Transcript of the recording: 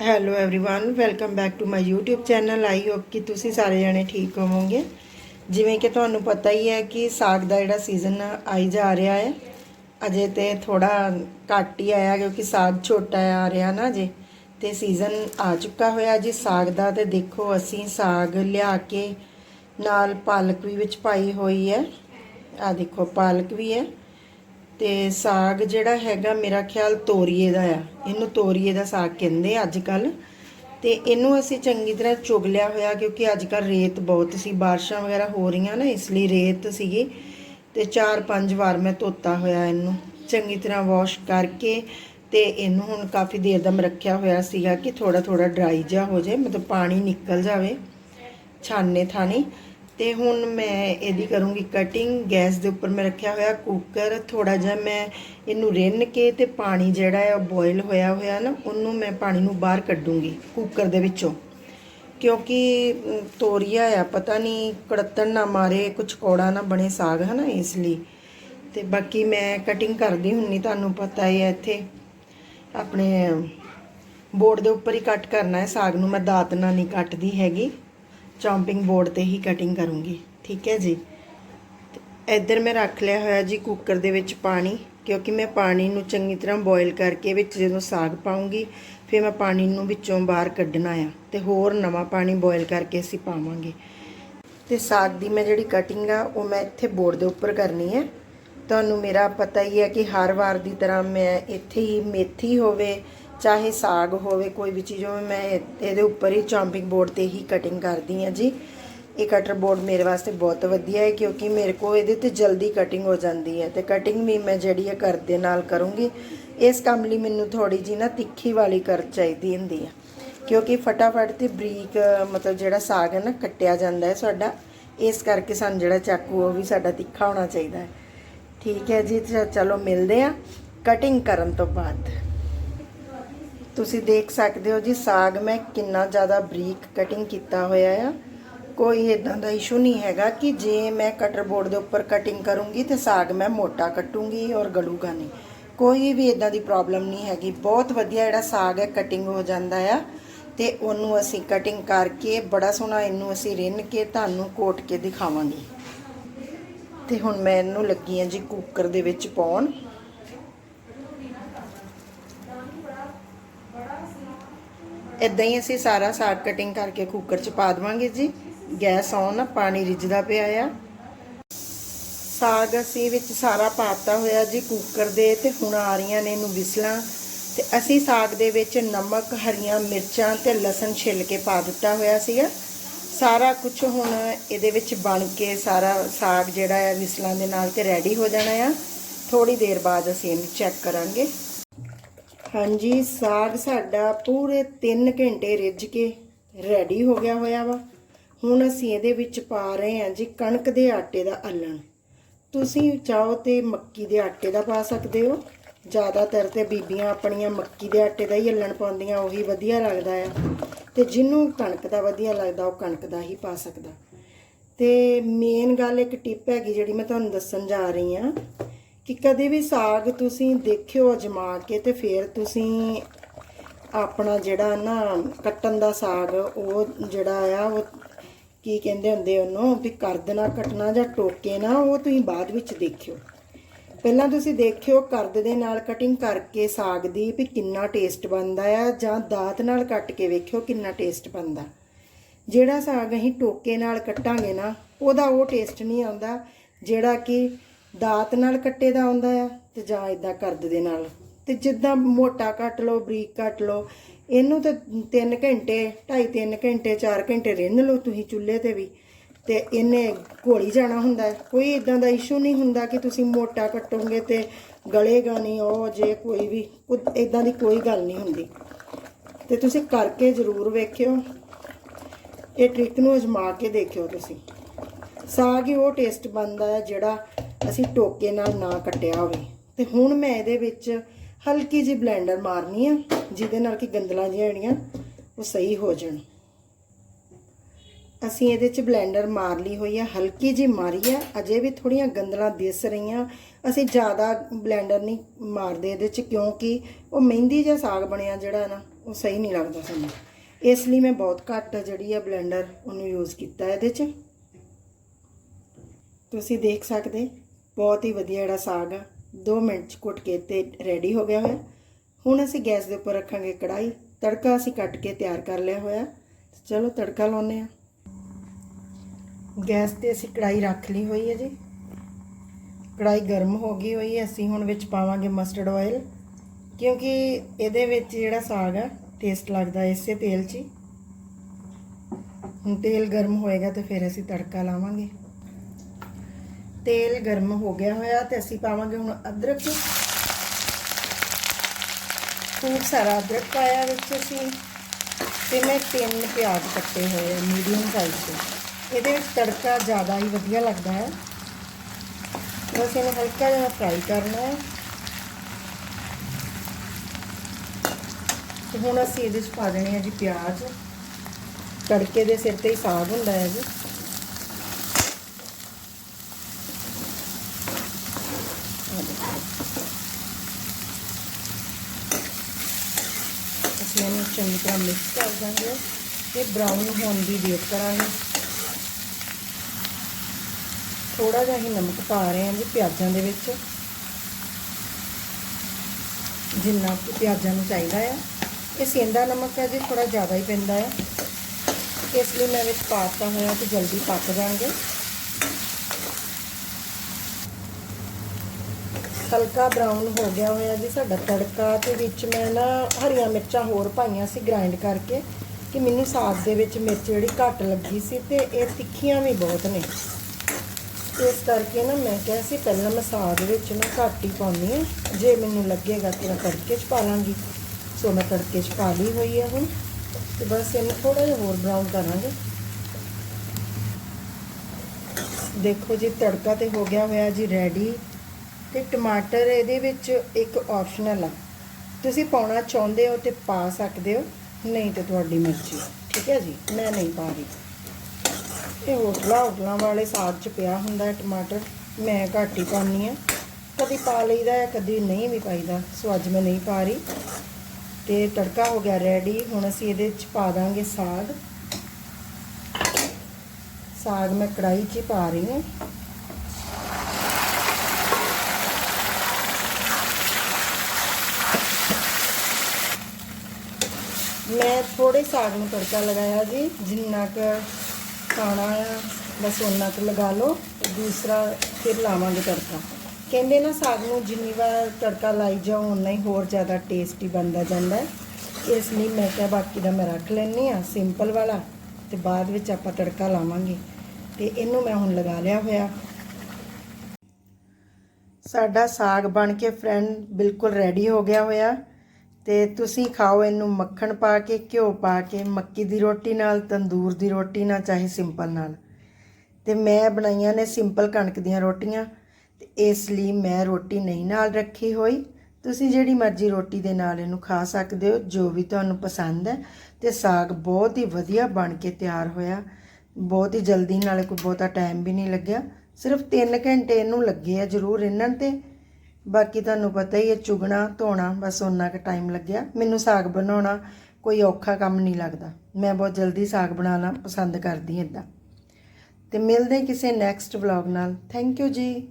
hello everyone welcome back to my YouTube channel I hope ਕਿ ਤੁਸੀਂ ਸਾਰੇ ਜਣੇ ਠੀਕ ਹੋਵੋਗੇ ਜਿਵੇਂ ਕਿ ਤੁਹਾਨੂੰ ਪਤਾ ਹੀ ਹੈ ਕਿ ਸਾਗ ਦਾ ਜਿਹੜਾ ਸੀਜ਼ਨ ਆਈ ਜਾ ਰਿਹਾ ਹੈ ਅਜੇ ਤੇ ਥੋੜਾ ਘੱਟ ਹੀ ਆਇਆ ਕਿਉਂਕਿ ਸਾਗ ਛੋਟਾ ਆ ਰਿਹਾ ਨਾ ਜੇ ਤੇ ਸੀਜ਼ਨ ਆ ਚੁੱਕਾ ਹੋਇਆ ਜੀ ਸਾਗ ਦਾ ਤੇ ਦੇਖੋ ਅਸੀਂ ਸਾਗ ਲਿਆ ਕੇ ਨਾਲ ਪਾਲਕ ਵੀ ਵਿੱਚ ਪਾਈ ਹੋਈ ਹੈ ਆ ਦੇਖੋ ਪਾਲਕ ਵੀ ਹੈ ਤੇ ਸਾਗ ਜਿਹੜਾ ਹੈਗਾ ਮੇਰਾ ਖਿਆਲ ਤੋਰੀਏ ਦਾ ਆ। ਇਹਨੂੰ ਤੋਰੀਏ ਦਾ ਸਾਗ ਕਹਿੰਦੇ ਅੱਜ ਕੱਲ ਤੇ ਇਹਨੂੰ ਅਸੀਂ ਚੰਗੀ ਤਰ੍ਹਾਂ ਚੁਗ ਲਿਆ ਹੋਇਆ ਕਿਉਂਕਿ ਅੱਜ ਕੱਲ ਰੇਤ ਬਹੁਤ ਸੀ, ਬਾਰਿਸ਼ਾਂ ਵਗੈਰਾ ਹੋ ਰਹੀਆਂ ਨਾ, ਇਸ ਲਈ ਰੇਤ ਸੀਗੀ। ਤੇ ਚਾਰ ਪੰਜ ਵਾਰ ਮੈਂ ਧੋਤਾ ਹੋਇਆ ਇਹਨੂੰ, ਚੰਗੀ ਤਰ੍ਹਾਂ ਵਾਸ਼ ਕਰਕੇ ਤੇ ਇਹਨੂੰ ਹੁਣ ਕਾਫੀ ਦੇਰ ਦਾ ਮੈਂ ਰੱਖਿਆ ਹੋਇਆ ਸੀਗਾ ਕਿ ਥੋੜਾ ਥੋੜਾ ਡਰਾਈ ਜਿਹਾ ਹੋ ਜਾਏ, ਮਤਲਬ ਪਾਣੀ ਨਿਕਲ ਜਾਵੇ ਛਾਨੇ ਥਾਣੀ ਤੇ ਹੁਣ ਮੈਂ ਇਹਦੀ ਕਰੂੰਗੀ ਕਟਿੰਗ ਗੈਸ ਦੇ ਉੱਪਰ ਮੈਂ ਰੱਖਿਆ ਹੋਇਆ ਕੁੱਕਰ ਥੋੜਾ ਜਿਹਾ ਮੈਂ ਇਹਨੂੰ ਰਿੰਨ ਕੇ ਤੇ ਪਾਣੀ ਜਿਹੜਾ ਹੈ ਉਹ ਬੋਇਲ ਹੋਇਆ ਹੋਇਆ ਨਾ, ਉਹਨੂੰ ਮੈਂ ਪਾਣੀ ਨੂੰ ਬਾਹਰ ਕੱਢੂੰਗੀ ਕੁੱਕਰ ਦੇ ਵਿੱਚੋਂ। ਕਿਉਂਕਿ ਤੋਰੀਆ ਆ, ਪਤਾ ਨਹੀਂ ਕੜਤਣ ਨਾ ਮਾਰੇ, ਕੁਛ ਕੌੜਾ ਨਾ ਬਣੇ ਸਾਗ ਹੈ ਨਾ ਇਸ ਲਈ। ਤੇ ਬਾਕੀ ਮੈਂ ਕਟਿੰਗ ਕਰਦੀ ਹੁੰਨੀ, ਤੁਹਾਨੂੰ ਪਤਾ ਹੀ ਹੈ ਇੱਥੇ। ਆਪਣੇ ਬੋਰਡ ਦੇ ਉੱਪਰ ਹੀ ਕੱਟ ਕਰਨਾ ਹੈ ਸਾਗ ਨੂੰ, ਮੈਂ ਦਾਤ ਨਾਲ ਨਹੀਂ ਕੱਟਦੀ ਹੈਗੀ। ਚੌਂਪਿੰਗ ਬੋਰਡ ਤੇ ਹੀ ਕਟਿੰਗ ਕਰੂੰਗੀ। ਠੀਕ ਹੈ ਜੀ? ਇੱਧਰ ਮੈਂ ਰੱਖ ਲਿਆ ਹੋਇਆ ਜੀ ਕੁੱਕਰ ਦੇ ਵਿੱਚ ਪਾਣੀ, ਕਿਉਂਕਿ ਮੈਂ ਪਾਣੀ ਨੂੰ ਚੰਗੀ ਤਰ੍ਹਾਂ ਬੋਇਲ ਕਰਕੇ ਵਿੱਚ ਜਦੋਂ ਸਾਗ ਪਾਉਂਗੀ, ਫਿਰ ਮੈਂ ਪਾਣੀ ਨੂੰ ਵਿੱਚੋਂ ਬਾਹਰ ਕੱਢਣਾ ਆ ਤੇ ਹੋਰ ਨਵਾਂ ਪਾਣੀ ਬੋਇਲ ਕਰਕੇ ਅਸੀਂ ਪਾਵਾਂਗੇ। ਤੇ ਸਾਗ ਦੀ ਮੈਂ ਜਿਹੜੀ ਕਟਿੰਗ ਆ, ਉਹ ਮੈਂ ਇੱਥੇ ਬੋਰਡ ਦੇ ਉੱਪਰ ਕਰਨੀ ਹੈ। ਤੁਹਾਨੂੰ ਮੇਰਾ ਪਤਾ ਹੀ ਹੈ ਕਿ ਹਰ ਵਾਰ ਦੀ ਤਰ੍ਹਾਂ ਮੈਂ ਇੱਥੇ ਹੀ ਮੇਥੀ ਹੋਵੇ ਚਾਹੇ ਸਾਗ ਹੋਵੇ, ਕੋਈ ਵੀ ਚੀਜ਼ ਹੋਵੇ, ਮੈਂ ਇਹਦੇ ਉੱਪਰ ਹੀ ਚੌਂਪਿੰਗ ਬੋਰਡ ਤੇ ਹੀ ਕਟਿੰਗ ਕਰਦੀ ਹਾਂ ਜੀ। ਇਹ ਕਟਰ ਬੋਰਡ ਮੇਰੇ ਵਾਸਤੇ ਬਹੁਤ ਵਧੀਆ ਹੈ, ਕਿਉਂਕਿ ਮੇਰੇ ਕੋਲ ਇਹਦੇ ਤੇ ਜਲਦੀ ਕਟਿੰਗ ਹੋ ਜਾਂਦੀ ਹੈ। ਤੇ ਕਟਿੰਗ ਵੀ ਮੈਂ ਜਿਹੜੀ ਹੈ ਕਰ ਦੇ ਨਾਲ ਕਰੂੰਗੀ, ਇਸ ਕੰਮ ਲਈ ਮੈਨੂੰ ਥੋੜੀ ਜੀ ਨਾ ਤਿੱਖੀ ਵਾਲੀ ਕਰ ਚਾਹੀਦੀ ਹੁੰਦੀ ਹੈ। ਕਿਉਂਕਿ ਫਟਾਫਟ ਤੇ ਬਰੀਕ, ਮਤਲਬ ਜਿਹੜਾ ਸਾਗ ਹੈ ਨਾ, ਕੱਟਿਆ ਜਾਂਦਾ ਹੈ ਸਾਡਾ। ਇਸ ਕਰਕੇ ਸਾਨੂੰ ਜਿਹੜਾ ਚਾਕੂ, ਉਹ ਵੀ ਸਾਡਾ ਤਿੱਖਾ ਹੋਣਾ ਚਾਹੀਦਾ ਹੈ। ਠੀਕ ਹੈ ਜੀ ਚ- ਚਲੋ ਮਿਲਦੇ ਆ ਕਟਿੰਗ ਕਰਨ ਤੋਂ ਬਾਅਦ। ਤੁਸੀਂ ਦੇਖ ਸਕਦੇ ਹੋ ਜੀ, ਸਾਗ ਮੈਂ ਕਿੰਨਾ ਜ਼ਿਆਦਾ ਬਰੀਕ ਕਟਿੰਗ ਕੀਤਾ ਹੋਇਆ ਆ। ਕੋਈ ਇਦਾਂ ਦਾ ਇਸ਼ੂ ਨਹੀਂ ਹੈਗਾ ਕਿ ਜੇ ਮੈਂ ਕਟਰ ਬੋਰਡ ਦੇ ਉੱਪਰ ਕਟਿੰਗ ਕਰੂੰਗੀ ਤੇ ਸਾਗ ਮੈਂ ਮੋਟਾ ਕੱਟੂੰਗੀ ਔਰ ਗਲੂਗਾ ਨਹੀਂ। ਕੋਈ ਵੀ ਇਦਾਂ ਦੀ ਪ੍ਰੋਬਲਮ ਨਹੀਂ ਹੈਗੀ। ਬਹੁਤ ਵਧੀਆ ਜਿਹੜਾ ਸਾਗ ਹੈ ਕਟਿੰਗ ਹੋ ਜਾਂਦਾ ਆ ਤੇ ਉਹਨੂੰ ਅਸੀਂ ਕਟਿੰਗ ਕਰਕੇ ਬੜਾ ਸੋਹਣਾ ਇਹਨੂੰ ਅਸੀਂ ਰਿੰਨ ਕੇ ਤੁਹਾਨੂੰ ਕੋਟ ਕੇ ਦਿਖਾਵਾਂਗੇ। ਤੇ ਹੁਣ ਮੈਂ ਇਹਨੂੰ ਲੱਗੀ ਆ ਜੀ ਕੁੱਕਰ ਦੇ ਵਿੱਚ ਪਾਉਣ। ਇਦਾਂ ਹੀ ਅਸੀਂ ਸਾਰਾ ਸਾਗ ਕਟਿੰਗ ਕਰਕੇ ਕੁੱਕਰ 'ਚ ਪਾ ਦੇਵਾਂਗੇ ਜੀ। ਗੈਸ ਔਨ ਆ ਪਾਣੀ ਰਿੱਝਦਾ ਪਿਆ ਆ। ਸਾਗ ਅਸੀਂ ਵਿੱਚ ਸਾਰਾ ਪਾਤਾ ਹੋਇਆ ਜੀ ਕੁੱਕਰ ਦੇ ਤੇ ਹੁਣ ਆ ਰਹੀਆਂ ਨੇ ਇਹਨੂੰ ਵਿਸਲਾਂ। ਤੇ ਅਸੀਂ ਸਾਗ ਦੇ ਵਿੱਚ ਨਮਕ, ਹਰੀਆਂ ਮਿਰਚਾਂ ਤੇ ਲਸਣ ਛਿੱਲ ਕੇ ਪਾ ਦਿੱਤਾ ਹੋਇਆ ਸੀਗਾ। ਸਾਰਾ ਕੁਝ ਹੁਣ ਇਹਦੇ ਵਿੱਚ ਬਣ ਕੇ ਸਾਰਾ ਸਾਗ ਜਿਹੜਾ ਹੈ ਵਿਸਲਾਂ ਦੇ ਨਾਲ ਤੇ ਰੈਡੀ ਹੋ ਜਾਣਾ ਆ। ਥੋੜੀ ਦੇਰ ਬਾਅਦ ਅਸੀਂ ਇਹਨੂੰ ਚੈੱਕ ਕਰਾਂਗੇ। ਹਾਂਜੀ, ਸਾਗ ਸਾਡਾ ਪੂਰੇ 3 ਘੰਟੇ ਰਿੱਝ ਕੇ ਰੈਡੀ ਹੋ ਗਿਆ ਹੋਇਆ ਵਾ। ਹੁਣ ਅਸੀਂ ਇਹਦੇ ਵਿੱਚ ਪਾ ਰਹੇ ਹਾਂ ਜੀ ਕਣਕ ਦੇ ਆਟੇ ਦਾ ਅੱਲਣ। ਤੁਸੀਂ ਚਾਹੋ ਤੇ ਮੱਕੀ ਦੇ ਆਟੇ ਦਾ ਪਾ ਸਕਦੇ ਹੋ। ਜ਼ਿਆਦਾਤਰ ਤੇ ਬੀਬੀਆਂ ਆਪਣੀਆਂ ਮੱਕੀ ਦੇ ਆਟੇ ਦਾ ਹੀ ਅੱਲਣ ਪਾਉਂਦੀਆਂ, ਉਹੀ ਵਧੀਆ ਲੱਗਦਾ ਆ। ਤੇ ਜਿਹਨੂੰ ਕਣਕ ਦਾ ਵਧੀਆ ਲੱਗਦਾ, ਉਹ ਕਣਕ ਦਾ ਹੀ ਪਾ ਸਕਦਾ। ਤੇ ਮੇਨ ਗੱਲ ਇੱਕ ਟਿਪ ਹੈਗੀ ਜਿਹੜੀ ਮੈਂ ਤੁਹਾਨੂੰ ਦੱਸਣ ਜਾ ਰਹੀ ਹਾਂ। ਕਿ ਕਦੇ ਵੀ ਸਾਗ ਤੁਸੀਂ ਦੇਖਿਓ ਅਜਮਾ ਕੇ ਤੇ ਫਿਰ ਤੁਸੀਂ ਆਪਣਾ ਜਿਹੜਾ ਨਾ ਕੱਟਣ ਦਾ ਸਾਗ, ਉਹ ਜਿਹੜਾ ਆ, ਉਹ ਕੀ ਕਹਿੰਦੇ ਹੁੰਦੇ ਉਹਨੂੰ ਵੀ ਕਰਦ ਨਾ ਕੱਟਣਾ ਜਾਂ ਟੋਕੇ ਨਾ, ਉਹ ਤੁਸੀਂ ਬਾਅਦ ਵਿੱਚ ਦੇਖਿਓ। ਪਹਿਲਾਂ ਤੁਸੀਂ ਦੇਖਿਓ ਕਰਦ ਦੇ ਨਾਲ ਕਟਿੰਗ ਕਰਕੇ ਸਾਗ ਦੀ ਵੀ ਕਿੰਨਾ ਟੇਸਟ ਬਣਦਾ ਆ, ਜਾਂ ਦਾਤ ਨਾਲ ਕੱਟ ਕੇ ਵੇਖਿਓ ਕਿੰਨਾ ਟੇਸਟ ਬਣਦਾ। ਜਿਹੜਾ ਸਾਗ ਅਸੀਂ ਟੋਕੇ ਨਾਲ ਕੱਟਾਂਗੇ ਨਾ, ਉਹਦਾ ਉਹ ਟੇਸਟ ਨਹੀਂ ਆਉਂਦਾ, ਜਿਹੜਾ ਕਿ ਦਾਤ ਨਾਲ ਕੱਟੇ ਦਾ ਆਉਂਦਾ ਆ ਤੇ ਜਾਂ ਇਦਾਂ ਕਰਦ ਦੇ ਨਾਲ। ਤੇ ਜਿੱਦਾਂ ਮੋਟਾ ਕੱਟ ਲਓ, ਬਰੀਕ ਕੱਟ ਲਓ, ਇਹਨੂੰ ਤਾਂ 3 ਘੰਟੇ 2.5 3 ਘੰਟੇ 4 ਘੰਟੇ ਰਿੰਨ ਲਓ ਤੁਸੀਂ ਚੁੱਲ੍ਹੇ ਤੇ ਵੀ। ਤੇ ਇਹਨੇ ਘੋਲੀ ਜਾਣਾ ਹੁੰਦਾ। ਕੋਈ ਇਦਾਂ ਦਾ ਇਸ਼ੂ ਨਹੀਂ ਹੁੰਦਾ ਕਿ ਤੁਸੀਂ ਮੋਟਾ ਕੱਟੋਗੇ ਤੇ ਗਲੇਗਾ ਨਹੀਂ, ਉਹ ਜੇ ਕੋਈ ਵੀ ਇਦਾਂ ਦੀ ਕੋਈ ਗੱਲ ਨਹੀਂ ਹੁੰਦੀ। ਤੇ ਤੁਸੀਂ ਕਰਕੇ ਜ਼ਰੂਰ ਵੇਖਿਓ। ਇਹ ਟ੍ਰਿਕ ਨੂੰ ਅਜਮਾ ਕੇ ਦੇਖਿਓ ਤੁਸੀਂ। ਸਾਗ ਹੀ ਉਹ ਟੇਸਟ ਬਣਦਾ ਹੈ ਜਿਹੜਾ ਅਸੀਂ ਟੋਕੇ ਨਾਲ ਨਾ ਕੱਟਿਆ ਹੋਵੇ। ਤੇ ਹੁਣ ਮੈਂ ਇਹਦੇ ਵਿੱਚ ਹਲਕੀ ਜਿਹੀ ਬਲੈਂਡਰ ਮਾਰਨੀ ਆ, ਜਿਹਦੇ ਨਾਲ ਕਿ ਗੰਦਲਾਂ ਜਿਹੀਆਂ ਜਿਹੜੀਆਂ, ਉਹ ਸਹੀ ਹੋ ਜਾਣ। ਅਸੀਂ ਇਹਦੇ 'ਚ ਬਲੈਂਡਰ ਮਾਰ ਲਈ ਹੋਈ ਆ, ਹਲਕੀ ਜਿਹੀ ਮਾਰੀ ਆ, ਅਜੇ ਵੀ ਥੋੜੀਆਂ ਗੰਦਲਾਂ ਦਿਸ ਰਹੀਆਂ। ਅਸੀਂ ਜ਼ਿਆਦਾ ਬਲੈਂਡਰ ਨਹੀਂ ਮਾਰਦੇ ਇਹਦੇ 'ਚ, ਕਿਉਂਕਿ ਉਹ ਮਹਿੰਦੀ ਜਿਹਾ ਸਾਗ ਬਣਿਆ ਜਿਹੜਾ ਨਾ, ਉਹ ਸਹੀ ਨਹੀਂ ਲੱਗਦਾ ਸਾਨੂੰ। ਇਸ ਲਈ ਮੈਂ ਬਹੁਤ ਘੱਟ ਜਿਹੜੀ ਆ ਬਲੈਂਡਰ ਉਹਨੂੰ ਯੂਜ਼ ਕੀਤਾ ਇਹਦੇ 'ਚ। ਤੁਸੀਂ ਦੇਖ ਸਕਦੇ ਬਹੁਤ ਹੀ ਵਧੀਆ ਜਿਹੜਾ ਸਾਗ ਆ। 2 ਮਿੰਟ 'ਚ ਕੁੱਟ ਕੇ ਤੇ ਰੈਡੀ ਹੋ ਗਿਆ ਹੋਇਆ। ਹੁਣ ਅਸੀਂ ਗੈਸ ਦੇ ਉੱਪਰ ਰੱਖਾਂਗੇ ਕੜਾਈ ਤੜਕਾ ਅਸੀਂ ਕੱਟ ਕੇ ਤਿਆਰ ਕਰ ਲਿਆ ਹੋਇਆ। ਚਲੋ ਤੜਕਾ ਲਾਉਨੇ ਆ ਗੈਸ ਤੇ ਅਸੀਂ ਕੜਾਈ ਰੱਖ ਲਈ ਹੋਈ ਹੈ ਜੀ। ਕੜਾਈ ਗਰਮ ਹੋ ਗਈ ਹੋਈ ਹੈ। ਅਸੀਂ ਹੁਣ ਵਿੱਚ ਪਾਵਾਂਗੇ ਮਸਟਰਡ ਆਇਲ ਕਿਉਂਕਿ ਇਹਦੇ ਵਿੱਚ ਜਿਹੜਾ ਸਾਗ ਆ ਟੇਸਟ ਲੱਗਦਾ ਇਸੇ ਤੇਲ 'ਚ ਹੀ। ਹੁਣ ਤੇਲ ਗਰਮ ਹੋਏਗਾ ਤੇ ਫਿਰ ਅਸੀਂ ਤੜਕਾ ਲਾਵਾਂਗੇ। ਤੇਲ ਗਰਮ ਹੋ ਗਿਆ ਹੋਇਆ ਤੇ ਅਸੀਂ ਪਾਵਾਂਗੇ ਹੁਣ ਅਦਰਕ। ਖੂਬ ਸਾਰਾ ਅਦਰਕ ਪਾਇਆ ਵਿੱਚ ਅਸੀਂ। ਤੇ ਮੈਂ ਤਿੰਨ ਪਿਆਜ਼ ਕੱਟੇ ਹੋਏ ਆ ਮੀਡੀਅਮ ਸਾਈਜ਼ ਦੇ। ਇਹਦੇ ਵਿੱਚ ਤੜਕਾ ਜ਼ਿਆਦਾ ਹੀ ਵਧੀਆ ਲੱਗਦਾ ਹੈ। ਬਸ ਇਹਨੂੰ ਹਲਕਾ ਜਿਹਾ ਫਰਾਈ ਕਰਨਾ ਹੈ। ਤੇ ਹੁਣ ਅਸੀਂ ਇਹਦੇ ਵਿੱਚ ਪਾ ਦੇਣੇ ਆ ਜੀ ਪਿਆਜ਼। ਤੜਕੇ ਦੇ ਸਿਰ ਤੇ ਹੀ ਸਾਗ ਹੁੰਦਾ ਹੈ ਜੀ ਅਸੀਂ ਇਹਨੂੰ ਚੰਗੀ ਤਰ੍ਹਾਂ ਮਿਕਸ ਕਰ ਦਾਂਗੇ ਤੇ ਬਰਾਊਨ ਹੋਣ ਦੀ ਵੇਟ ਕਰਾਂਗੇ। ਥੋੜਾ ਜਿਹਾ ਹੀ ਨਮਕ ਪਾ ਰਹੇ ਹਾਂ ਜੀ ਪਿਆਜ਼ਾਂ ਦੇ ਵਿੱਚ। ਜਿੰਨਾ ਕਿ ਪਿਆਜ਼ਾਂ ਨੂੰ ਚਾਹੀਦਾ ਆ। ਇਹ ਸੇਂਦਾ ਨਮਕ ਹੈ ਜੀ ਥੋੜਾ ਜ਼ਿਆਦਾ ਹੀ ਪੈਂਦਾ ਹੈ ਇਸ ਲਈ ਮੈਂ ਵਿੱਚ ਪਾਤਾ ਹੋਇਆ ਕਿ ਜਲਦੀ ਪੱਕ ਜਾਣਗੇ। ਹਲਕਾ ਬਰਾਊਨ ਹੋ ਗਿਆ ਹੋਇਆ ਜੀ ਸਾਡਾ ਤੜਕਾ ਤੇ ਵਿੱਚ ਮੈਂ ਨਾ ਹਰੀਆਂ ਮਿਰਚਾਂ ਹੋਰ ਪਾਈਆਂ ਸੀ ਗ੍ਰਾਈਂਡ ਕਰਕੇ ਕਿ ਮੈਨੂੰ ਸਾਗ ਦੇ ਵਿੱਚ ਮਿਰਚ ਜਿਹੜੀ ਘੱਟ ਲੱਗੀ ਸੀ ਤੇ ਇਹ ਤਿੱਖੀਆਂ ਵੀ ਬਹੁਤ ਨੇ। ਇਸ ਕਰਕੇ ਨਾ ਮੈਂ ਕਿਹਾ ਸੀ ਪਹਿਲਾਂ ਮੈਂ ਸਾਗ ਵਿੱਚ ਨਾ ਘੱਟ ਹੀ ਪਾਉਣੀ ਹੈ। ਜੇ ਮੈਨੂੰ ਲੱਗੇਗਾ ਕਿ ਮੈਂ ਤੜਕੇ 'ਚ ਪਾ ਲਾਂਗੀ। ਸੋ ਮੈਂ ਤੜਕੇ 'ਚ ਪਾ ਲਈ ਹੋਈ ਹੈ ਹੁਣ। ਤੇ ਬਸ ਇਹਨੂੰ ਥੋੜਾ ਜਿਹਾ ਹੋਰ ਬਰਾਊਨ ਕਰਾਂਗੇ। ਦੇਖੋ ਜੀ ਤੜਕਾ ਤੇ ਹੋ ਗਿਆ ਹੋਇਆ ਜੀ ਰੈਡੀ ਤੇ ਟਮਾਟਰ ਇਹਦੇ ਵਿੱਚ ਇੱਕ ਆਪਸ਼ਨਲ ਆ। ਤੁਸੀਂ ਪਾਉਣਾ ਚਾਹੁੰਦੇ ਹੋ ਤੇ ਪਾ ਸਕਦੇ ਹੋ, ਨਹੀਂ ਤੇ ਤੁਹਾਡੀ ਮਰਜ਼ੀ ਠੀਕ ਹੈ ਜੀ? ਮੈਂ ਨਹੀਂ ਪਾ ਰਹੀ। ਇਹ ਹੋਟਲਾਂ ਹੋਟਲਾਂ ਵਾਲੇ ਸਾਗ 'ਚ ਪਿਆ ਹੁੰਦਾ ਹੈ ਟਮਾਟਰ, ਮੈਂ ਘੱਟ ਹੀ ਪਾਉਂਦੀ ਆ ਕਦੀ ਪਾ ਲਈਦਾ ਹੈ, ਕਦੀ ਨਹੀਂ ਵੀ ਪਾਈਦਾ। ਸੋ ਅੱਜ ਮੈਂ ਨਹੀਂ ਪਾ ਰਹੀ। ਤੇ ਤੜਕਾ ਹੋ ਗਿਆ ਰੈਡੀ ਹੁਣ ਅਸੀਂ ਇਹਦੇ 'ਚ ਪਾ ਦਾਂਗੇ ਸਾਗ। ਸਾਗ ਮੈਂ ਕੜਾਈ 'ਚ ਹੀ ਪਾ ਰਹੀ ਹਾਂ। ਮੈਂ ਥੋੜੇ ਸਾਗ ਨੂੰ ਤੜਕਾ ਲਗਾਇਆ ਜੀ, ਜਿੰਨਾ ਕੁ ਖਾਣਾ ਆ, ਬਸ ਉਹਨਾਂ ਕੁ ਲਗਾ ਲਓ, ਦੂਸਰਾ ਫਿਰ ਲਾਵਾਂਗੇ ਤੜਕਾ। ਕਹਿੰਦੇ ਨਾ ਸਾਗ ਨੂੰ ਜਿੰਨੀ ਵਾਰ ਤੜਕਾ ਲਾਈ ਜਾਓ ਉਨਾ ਹੀ ਹੋਰ ਜ਼ਿਆਦਾ ਟੇਸਟੀ ਬਣਦਾ ਜਾਂਦਾ ਹੈ। ਇਸ ਲਈ ਮੈਂ ਕਿਹਾ ਬਾਕੀ ਦਾ ਮੈਂ ਰੱਖ ਲੈਣੀ ਆ ਸਿੰਪਲ ਵਾਲਾ, ਤੇ ਬਾਅਦ ਵਿੱਚ ਆਪਾਂ ਤੜਕਾ ਲਾਵਾਂਗੇ। ਤੇ ਇਹਨੂੰ ਮੈਂ ਹੁਣ ਲਗਾ ਲਿਆ ਹੋਇਆ। ਸਾਡਾ ਸਾਗ ਬਣ ਕੇ ਫਰੈਂਡ ਬਿਲਕੁਲ ਰੈਡੀ ਹੋ ਗਿਆ ਹੋਇਆ। ਤੇ ਤੁਸੀਂ ਖਾਓ ਇਹਨੂੰ ਮੱਖਣ ਪਾ ਕੇ, ਘਿਓ ਪਾ ਕੇ, ਮੱਕੀ ਦੀ ਰੋਟੀ ਨਾਲ, ਤੰਦੂਰ ਦੀ ਰੋਟੀ ਨਾਲ, ਚਾਹੇ ਸਿੰਪਲ ਨਾਲ। ਤੇ ਮੈਂ ਬਣਾਈਆਂ ਨੇ ਸਿੰਪਲ ਕਣਕ ਦੀਆਂ ਰੋਟੀਆਂ, ਤੇ ਇਸ ਲਈ ਮੈਂ ਰੋਟੀ ਨਹੀਂ ਨਾਲ ਰੱਖੀ ਹੋਈ। ਤੁਸੀਂ ਜਿਹੜੀ ਮਰਜ਼ੀ ਰੋਟੀ ਦੇ ਨਾਲ ਇਹਨੂੰ ਖਾ ਸਕਦੇ ਹੋ, ਜੋ ਵੀ ਤੁਹਾਨੂੰ ਪਸੰਦ ਹੈ। ਤੇ ਸਾਗ ਬਹੁਤ ਹੀ ਵਧੀਆ ਬਣ ਕੇ ਤਿਆਰ ਹੋਇਆ। ਬਹੁਤ ਹੀ ਜਲਦੀ ਨਾਲ, ਕੋਈ ਬਹੁਤਾ ਟਾਈਮ ਵੀ ਨਹੀਂ ਲੱਗਿਆ। ਸਿਰਫ 3 ਘੰਟੇ ਇਹਨੂੰ ਲੱਗੇ ਆ ਜ਼ਰੂਰ ਰਿੰਨਣ ਤੇ। ਬਾਕੀ ਤੁਹਾਨੂੰ ਪਤਾ ਹੀ ਹੈ, ਚੁਗਣਾ, ਧੋਣਾ, ਬਸ ਉਹਨਾਂ ਕੁ ਟਾਈਮ ਲੱਗਿਆ। ਮੈਨੂੰ ਸਾਗ ਬਣਾਉਣਾ ਕੋਈ ਔਖਾ ਕੰਮ ਨਹੀਂ ਲੱਗਦਾ। ਮੈਂ ਬਹੁਤ ਜਲਦੀ ਸਾਗ ਬਣਾਉਣਾ ਪਸੰਦ ਕਰਦੀ ਹਾਂ ਇਦਾਂ ਤੇ ਮਿਲਦੇ ਕਿਸੇ ਨੈਕਸਟ ਵਲੌਗ ਨਾਲ। ਥੈਂਕ ਯੂ ਜੀ।